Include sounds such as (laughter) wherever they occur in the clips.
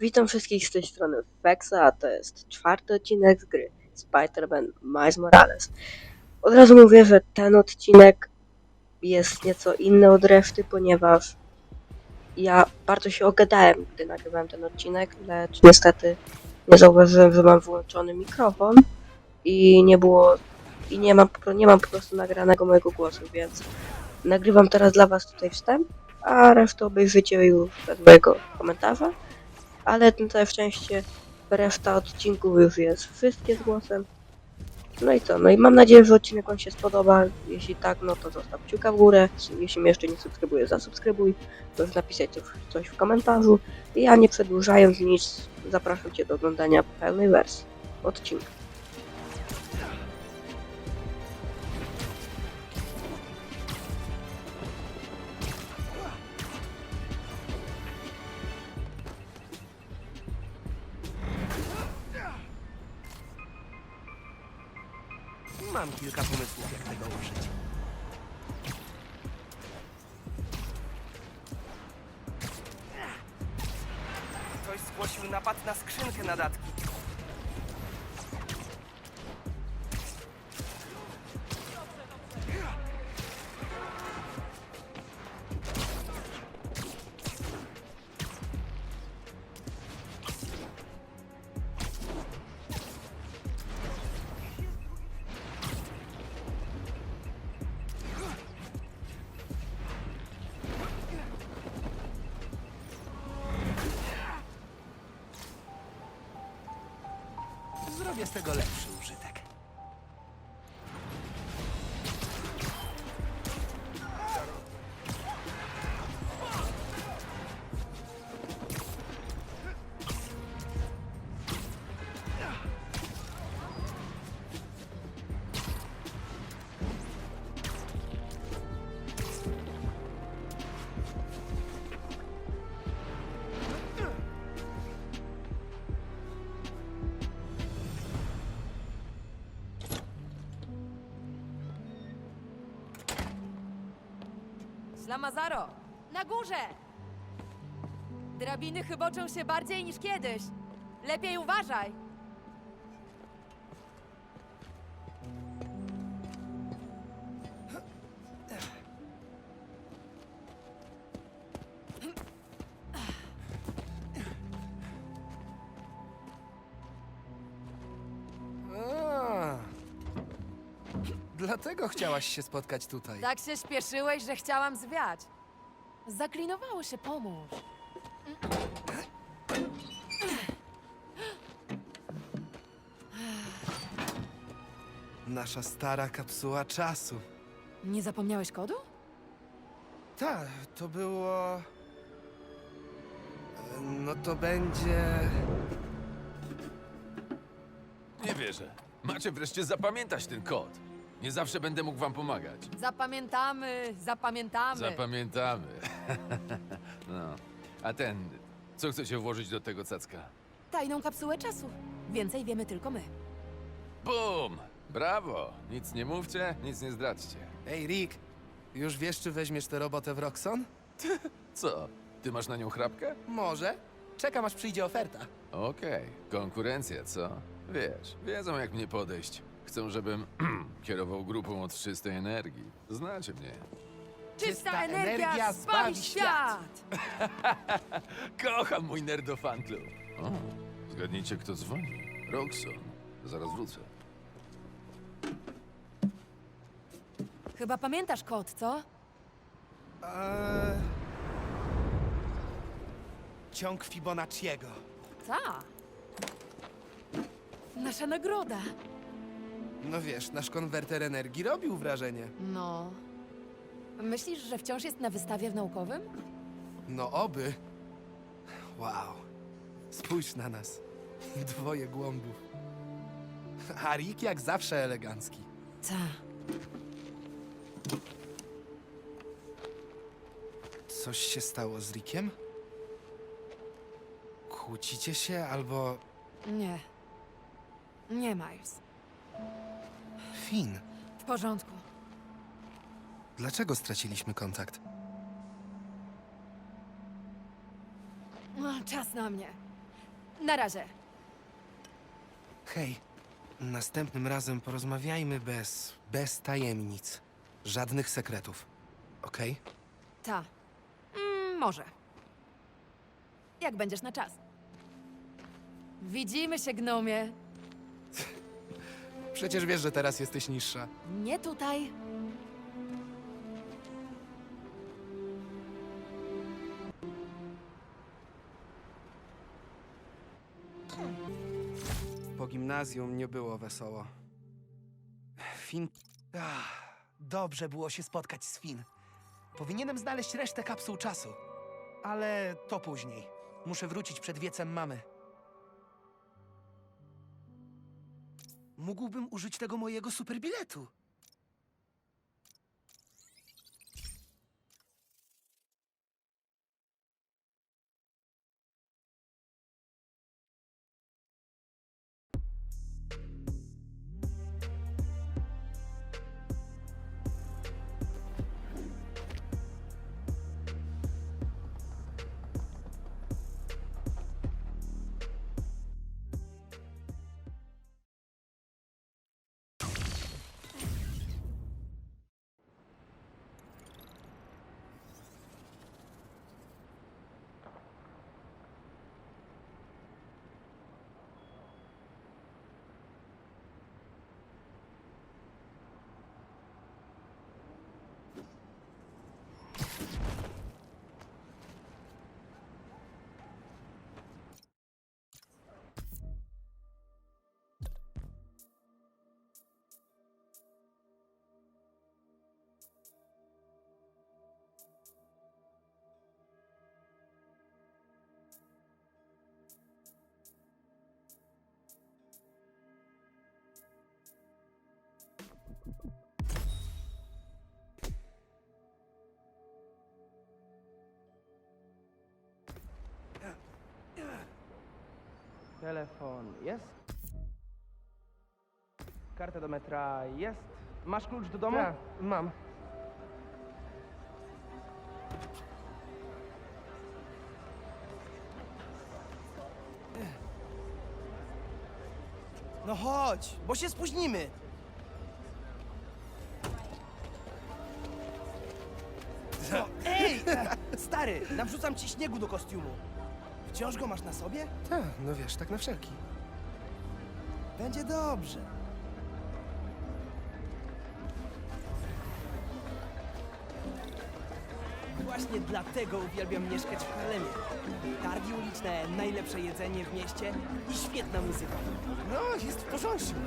Witam wszystkich z tej strony Fexa, a to jest czwarty odcinek z gry Spider-Man Miles Morales. Od razu mówię, że ten odcinek jest nieco inny od reszty, ponieważ ja bardzo się ogadałem, gdy nagrywałem ten odcinek, lecz niestety nie zauważyłem, że mam wyłączony mikrofon i nie było, i nie mam, nie mam po prostu nagranego mojego głosu, więc nagrywam teraz dla was tutaj wstęp, a resztę obejrzycie już bez mojego komentarza ale na szczęście reszta odcinków już jest wszystkie z głosem. No i co? No i mam nadzieję, że odcinek Wam się spodoba. Jeśli tak, no to zostaw kciuka w górę. Jeśli mnie jeszcze nie subskrybujesz, zasubskrybuj. Możesz napisać coś w komentarzu. I ja nie przedłużając nic, zapraszam Cię do oglądania pełnej wersji odcinka. Mam kilka pomysłów, jak tego użyć. Ktoś zgłosił napad na skrzynkę nadatki. Lepszy użytek. Slamazaro, na górze! Drabiny chyboczą się bardziej niż kiedyś. Lepiej uważaj. Dlatego chciałaś się spotkać tutaj. Tak się śpieszyłeś, że chciałam zwiać. Zaklinowało się, pomóż. Nasza stara kapsuła czasu. Nie zapomniałeś kodu? Tak, to było... No to będzie... Nie wierzę. Macie wreszcie zapamiętać ten kod. Nie zawsze będę mógł wam pomagać. Zapamiętamy, zapamiętamy. Zapamiętamy. (laughs) no. A ten, co chcecie włożyć do tego cacka? Tajną kapsułę czasu. Więcej wiemy tylko my. Bum! Brawo! Nic nie mówcie, nic nie zdradźcie. Ej, Rick, już wiesz, czy weźmiesz tę robotę w Roxon? (laughs) Co? Ty masz na nią chrapkę? Może. Czekam, aż przyjdzie oferta. Okej, konkurencja, co? Wiesz, wiedzą jak mnie podejść. Chcą, żebym (clears throat) kierował grupą od czystej energii. Znacie mnie. Czysta, energia, zbawi świat! (laughs) Kocham mój nerdofan club. O, zgadnijcie kto dzwoni. Roxon. Zaraz wrócę. Chyba pamiętasz kod, co? Eee... Ciąg Fibonacciego. Ta. Nasza nagroda. No wiesz, nasz konwerter energii robił wrażenie. No. Myślisz, że wciąż jest na wystawie w naukowym? No oby. Wow. Spójrz na nas. Dwoje głąbów. A Rick jak zawsze elegancki. Ta. Coś się stało z Rickiem? Kłócicie się albo... Nie. Nie, Miles. W porządku. dlaczego straciliśmy kontakt? No, czas na mnie. Na razie. Hej, następnym razem porozmawiajmy bez... bez tajemnic. Żadnych sekretów. Okej? Ta. Mm, może. Jak będziesz na czas. Widzimy się, gnomie. Przecież wiesz, że teraz jesteś niższa. Nie tutaj. Po gimnazjum nie było wesoło. Fin... Ach, dobrze było się spotkać z Fin. Powinienem znaleźć resztę kapsuł czasu. Ale to później. Muszę wrócić przed wiecem mamy. Mógłbym użyć tego mojego superbiletu. Telefon jest. Karta do metra jest. Masz klucz do domu? Tak, mam. No chodź, bo się spóźnimy. No, ej! (laughs) Stary, nawrzucam ci śniegu do kostiumu. Wciąż go masz na sobie? Tak, no wiesz, tak na wszelki. Będzie dobrze. Właśnie dlatego uwielbiam mieszkać w Harlemie. Targi uliczne, najlepsze jedzenie w mieście i świetna muzyka. No, jest w porządku.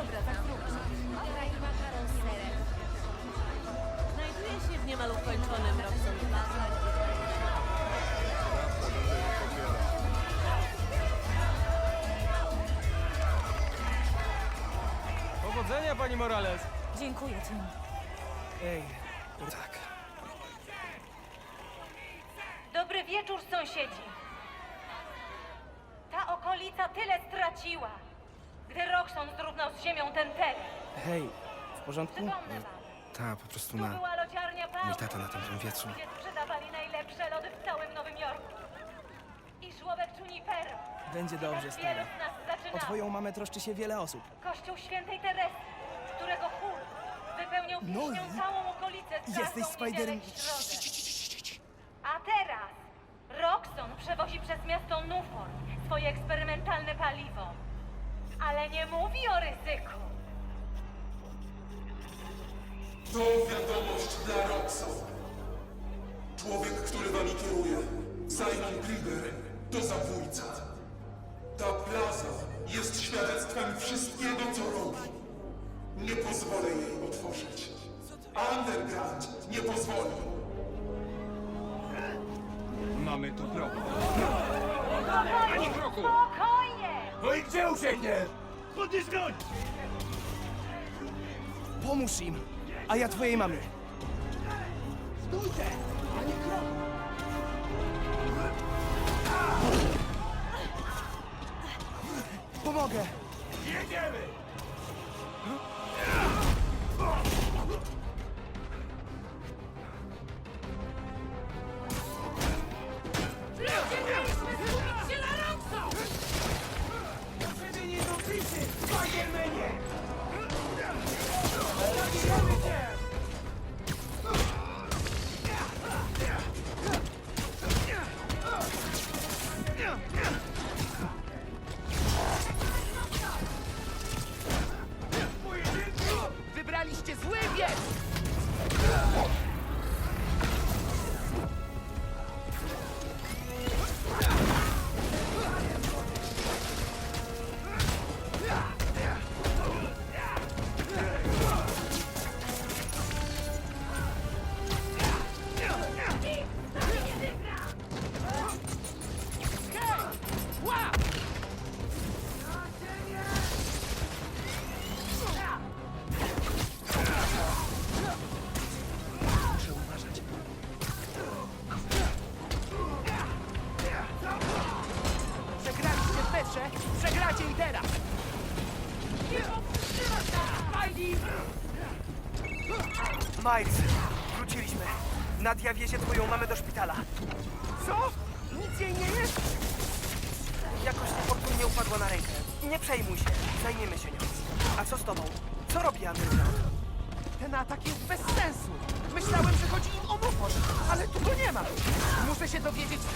Dobra, tak zróbmy. Daj makaron z serem. Znajduje się w niemal ukończonym Robson Plaza. Powodzenia, pani Morales. Dziękuję ci. Ej, tak. Dobry wieczór, sąsiedzi. Ta okolica tyle straciła, z ziemią ten teren. Hej, w porządku? Przypomnę wam, Ta, po prostu tu na... była lodziarnia Paul, Mój tata na tamtym wiecu. gdzie sprzedawali najlepsze lody w całym Nowym Jorku. I żłobek Junipero. Będzie dobrze, Tak stary. nas O twoją mamę troszczy się wiele osób. Kościół Świętej Teresy, którego chór wypełniał No pieśnią i? całą okolicę z Jesteś niedzielę Spiderem- i środę. A teraz Roxon przewozi przez miasto Nufor swoje eksperymentalne paliwo. Ale nie mówi o ryzyku. To wiadomość dla Roxon. Człowiek, który wami kieruje, Simon Krieger, to zabójca. Ta plaza jest świadectwem wszystkiego, co robi. Nie pozwolę jej otworzyć. Underground nie pozwoli. Mamy tu problem. Spokojnie! No i gdzie uciekniesz? Podnieś broń! Pomóż im, a ja twojej mamie. Pomogę. Wybraliście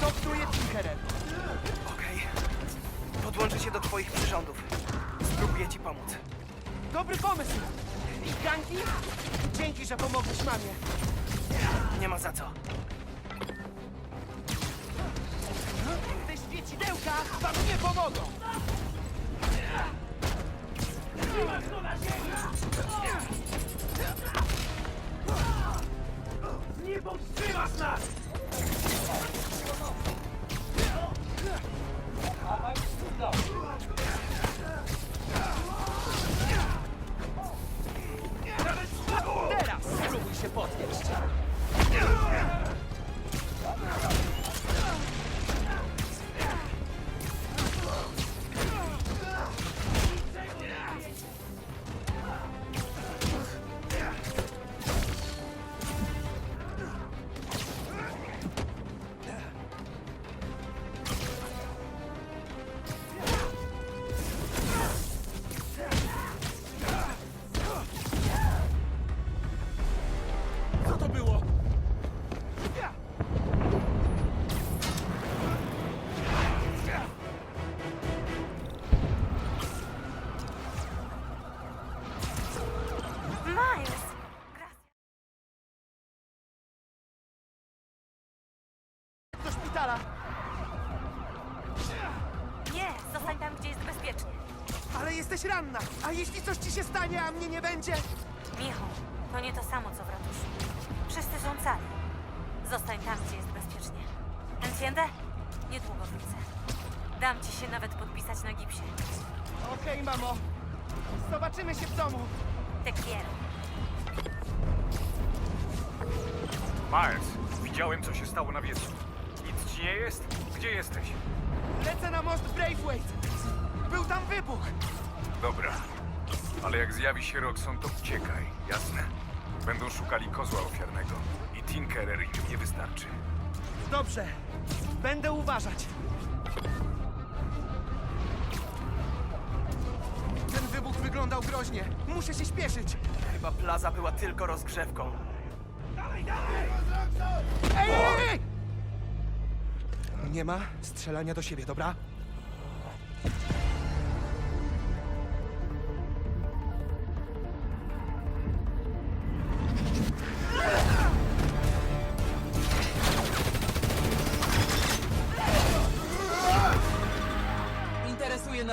knuje Tinkerer. Okej. Podłączę się do twoich przyrządów. Spróbuję ci pomóc. Dobry pomysł. I ganki? Dzięki, że pomogłeś mamie. Nie ma za co. Te świecidełka wam nie pomogą. Nie powstrzymasz nas! Ranna. A jeśli coś ci się stanie, a mnie nie będzie? Micho, to nie to samo, co w ratuszu. Wszyscy są cali. Zostań tam, gdzie jest bezpiecznie. Entiende? Niedługo wrócę. Dam ci się nawet podpisać na gipsie. Okej, mamo. Zobaczymy się w domu. Te quiero. Miles, widziałem co się stało na wiecu. Nic ci nie jest? Gdzie jesteś? Lecę na most Braithwaite. Był tam wybuch. Dobra. Ale jak zjawi się Roxon, to uciekaj, jasne? Będą szukali kozła ofiarnego. I Tinkerer im nie wystarczy. Dobrze. Będę uważać. Ten wybuch wyglądał groźnie. Muszę się śpieszyć. Chyba plaza była tylko rozgrzewką. Ej, ej, ej! Nie ma strzelania do siebie, dobra?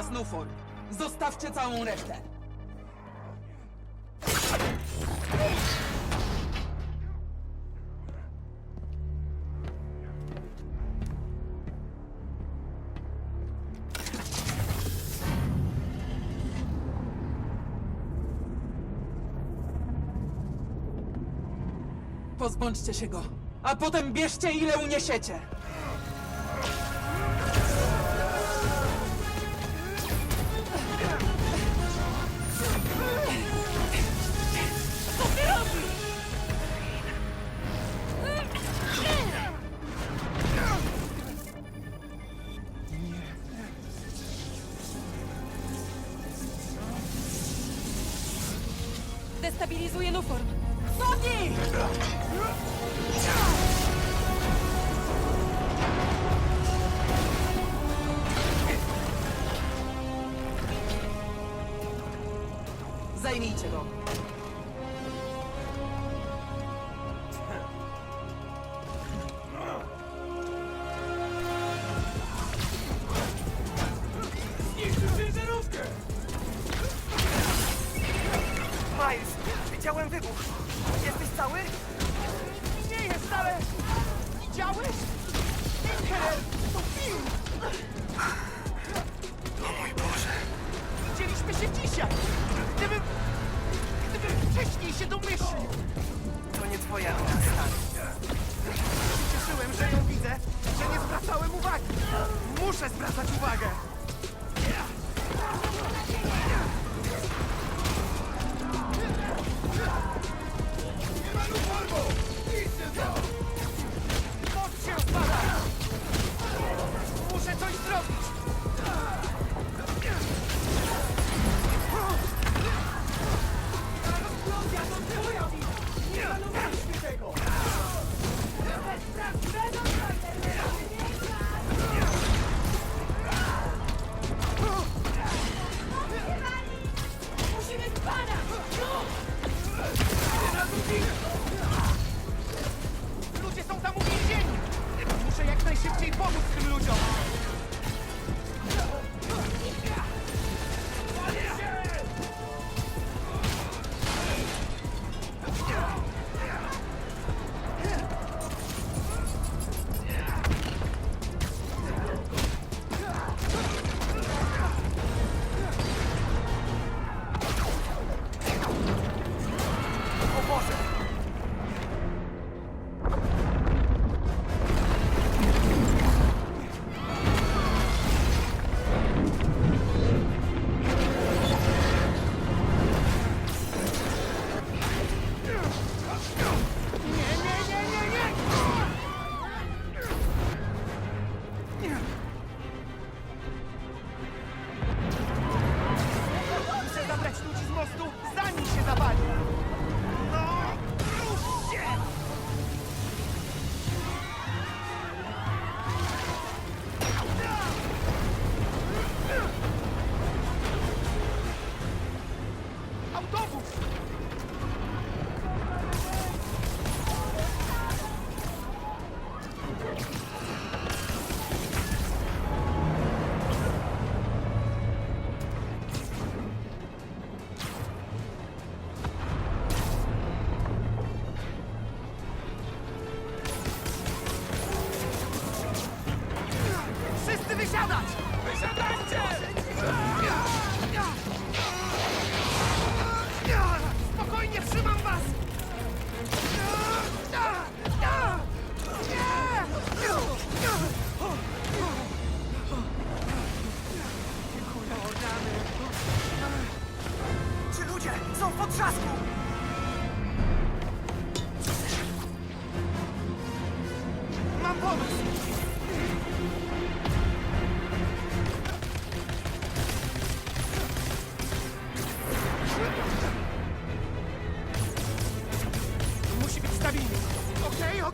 Nufor. Zostawcie całą resztę. pozbądźcie się go, a potem bierzcie ile uniesiecie. Zajmijcie go.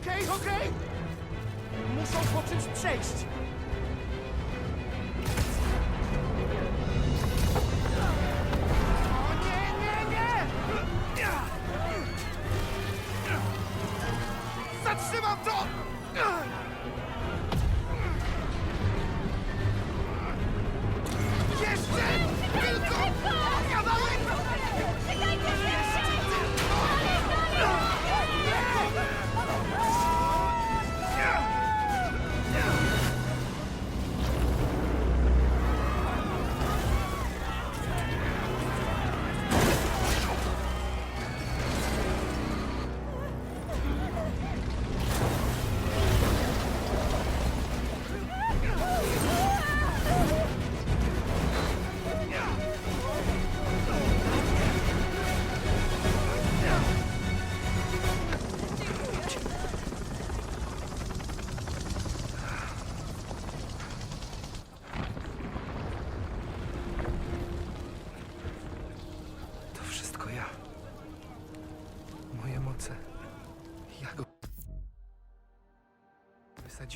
Okej, okej! Muszą po czymś przejść.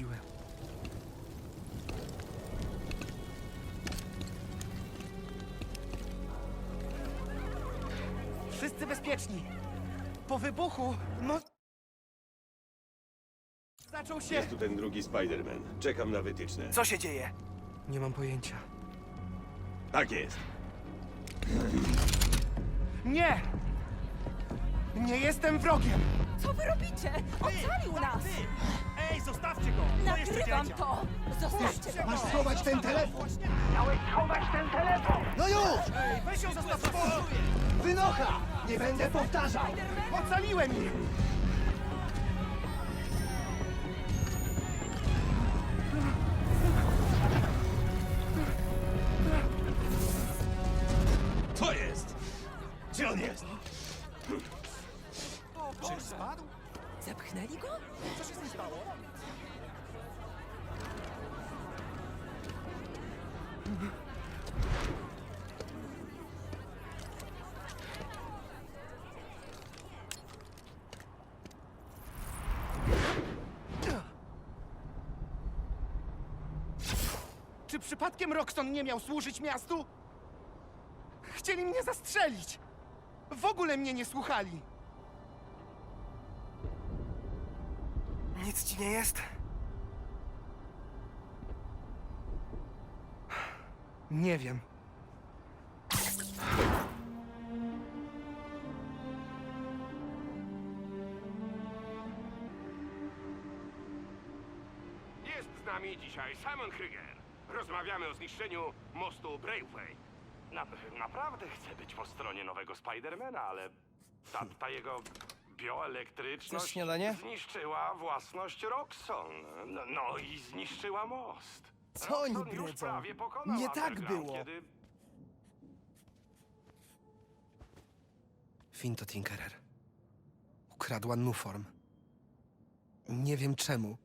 Wysadziłem. Wszyscy bezpieczni. Po wybuchu, no... Zaczął się... Jest tu ten drugi Spider-Man. Czekam na wytyczne. Co się dzieje? Nie mam pojęcia. Tak jest. Nie! Nie jestem wrogiem! Co wy robicie? Ocalił nas! Ej, zostawcie go! Nagrywam to! Zostawcie to! Masz schować ten telefon! Miałeś schować ten telefon! No już! Ej, weź ją zostaw w spokoju! Wynocha! Nie będę powtarzał! Ocaliłem ich! Przypadkiem Roxton nie miał służyć miastu? Chcieli mnie zastrzelić! W ogóle mnie nie słuchali! Nic ci nie jest? Nie wiem. Jest z nami dzisiaj Simon Krieger. Rozmawiamy o zniszczeniu mostu Braveway. Na, naprawdę chcę być po stronie nowego Spidermana, ale ta, ta jego bioelektryczność Chcesz śniadanie? zniszczyła własność Roxon. No, no i zniszczyła most. Co oni Roxxon już bredzą? prawie pokonał Nie tak Underground, było. Kiedy... Finn to Tinkerer. Ukradła Nuform. Nie wiem czemu.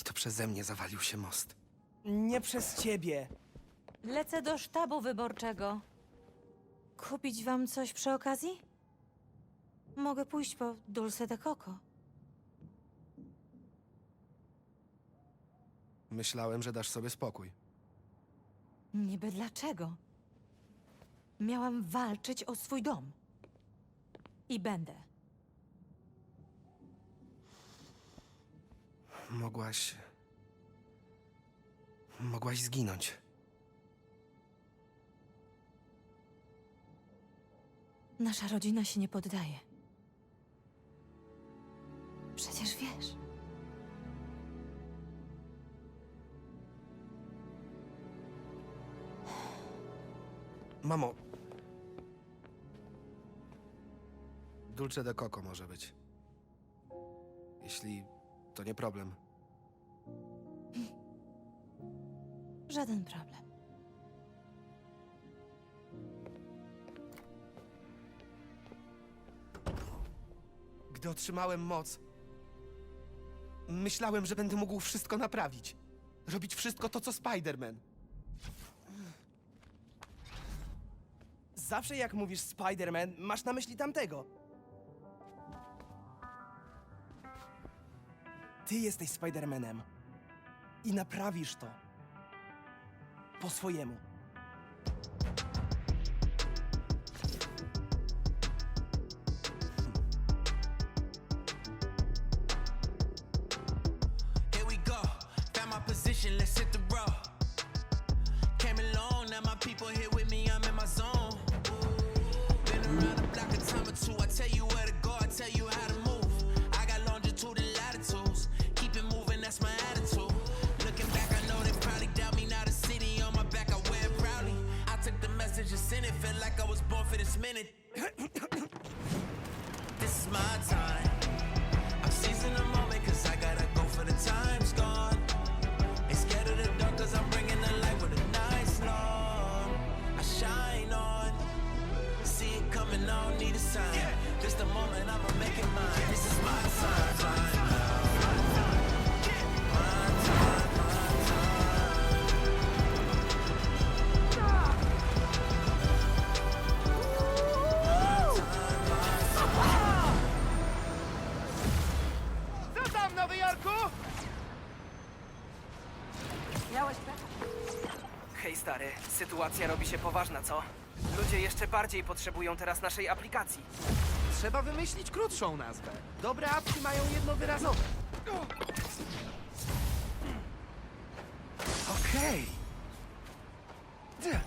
I to przeze mnie zawalił się most. Nie przez ciebie. Lecę do sztabu wyborczego. Kupić wam coś przy okazji? Mogę pójść po Dulce de Coco. Myślałem, że dasz sobie spokój. Niby dlaczego? Miałam walczyć o swój dom. I będę. Mogłaś. Mogłaś zginąć. Nasza rodzina się nie poddaje. Przecież wiesz. Mamo. Dulce de Coco może być. Jeśli to nie problem. Żaden problem. Gdy otrzymałem moc, myślałem, że będę mógł wszystko naprawić. Robić wszystko to, co Spider-Man. Zawsze jak mówisz Spider-Man, masz na myśli tamtego. Ty jesteś Spider-Manem. I naprawisz to. Po swojemu. Here we go. Found my position, let's hit the road. Came along, now my people here with me, I'm in my zone. Been around the block a time or two. I tell you where to go, I tell you how to for this minute. Gotowy, Jarku? Miałeś pecha. Hej stary, sytuacja robi się poważna, co? Ludzie jeszcze bardziej potrzebują teraz naszej aplikacji. Trzeba wymyślić krótszą nazwę. Dobre apki mają jednowyrazowe. Okej. Okay.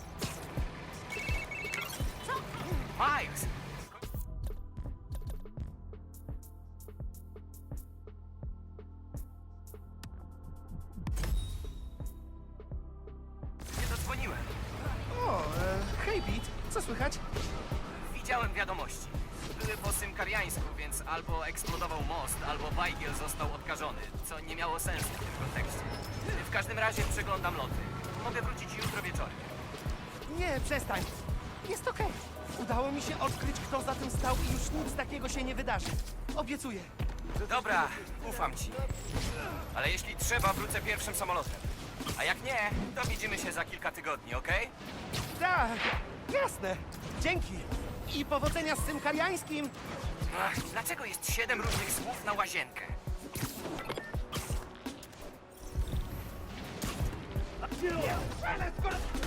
Udało mi się odkryć, kto za tym stał i już nic takiego się nie wydarzy. Obiecuję. Dobra, ufam ci. Ale jeśli trzeba, wrócę pierwszym samolotem. A jak nie, to widzimy się za kilka tygodni, okej? Tak, jasne. Dzięki. I powodzenia z tym kariańskim. Ach, Dlaczego jest siedem różnych słów na łazienkę?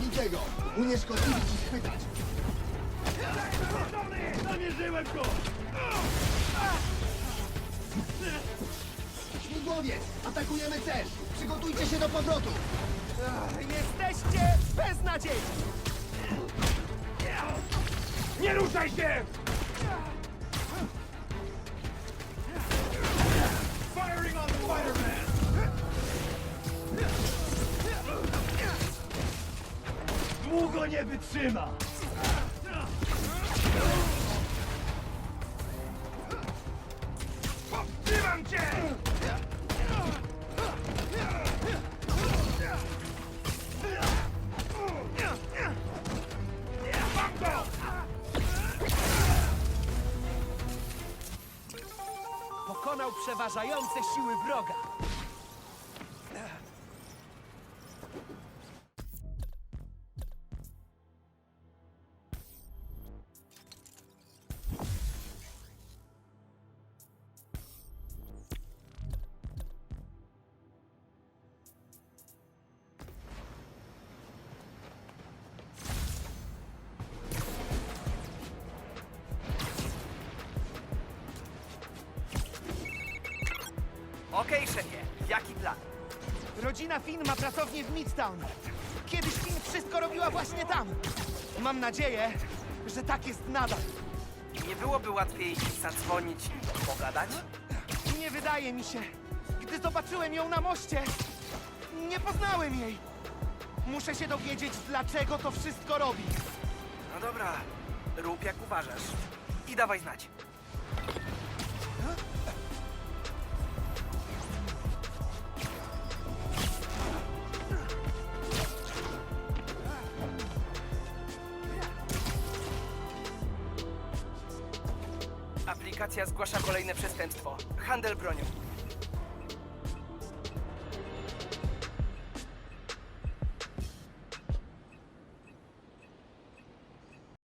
Niczego! Unieszkodliwić i schwytać! Zamierzyłem go! Śmigłowiec! Atakujemy cel! Przygotujcie się do powrotu! Jesteście beznadziejni. Nie ruszaj się! Firing on Spider-Man! Długo nie wytrzyma! Pokonał przeważające siły wroga. Okej, szefie, jaki plan? Rodzina Finn ma pracownię w Midtown. Kiedyś Finn wszystko robiła właśnie tam. Mam nadzieję, że tak jest nadal. Nie byłoby łatwiej zadzwonić i pogadać? Nie wydaje mi się. Gdy zobaczyłem ją na moście, nie poznałem jej. Muszę się dowiedzieć, dlaczego to wszystko robi. No dobra, rób jak uważasz. I dawaj znać. Zgłasza kolejne przestępstwo. Handel bronią.